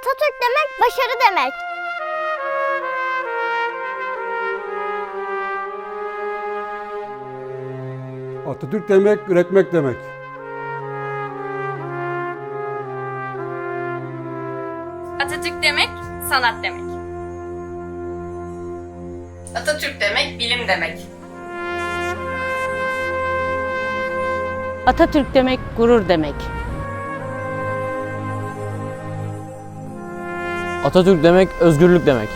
Atatürk demek başarı demek. Atatürk demek üretmek demek. Atatürk demek sanat demek. Atatürk demek bilim demek. Atatürk demek gurur demek. Atatürk demek özgürlük demek.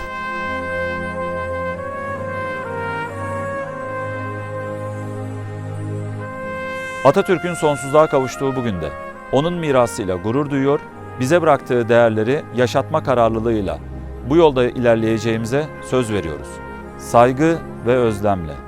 Atatürk'ün sonsuzluğa kavuştuğu bugün de onun mirasıyla gurur duyuyor, bize bıraktığı değerleri yaşatma kararlılığıyla bu yolda ilerleyeceğimize söz veriyoruz. Saygı ve özlemle.